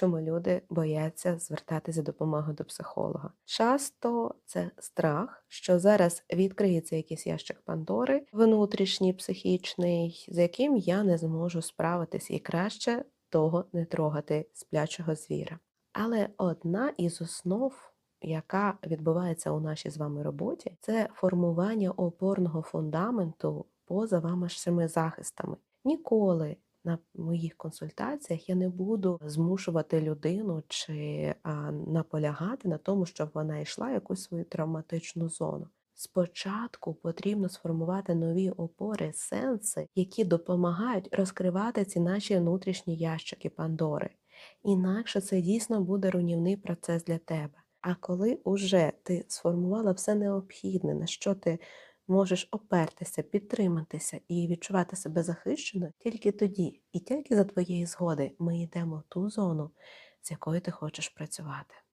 чому люди бояться звертатися за допомогою до психолога. Часто це страх, що зараз відкриється якийсь ящик Пандори, внутрішній, психічний, з яким я не зможу справитись, і краще того не трогати сплячого звіра. Але одна із основ, яка відбувається у нашій з вами роботі, це формування опорного фундаменту поза вашими захистами. Ніколи на моїх консультаціях я не буду змушувати людину чи наполягати на тому, щоб вона йшла якусь свою травматичну зону. Спочатку потрібно сформувати нові опори, сенси, які допомагають розкривати ці наші внутрішні ящики Пандори. Інакше це дійсно буде руйнівний процес для тебе. А коли уже ти сформувала все необхідне, на що ти можеш опертися, підтриматися і відчувати себе захищеною, тільки тоді, і тільки за твоєї згоди ми йдемо в ту зону, з якою ти хочеш працювати.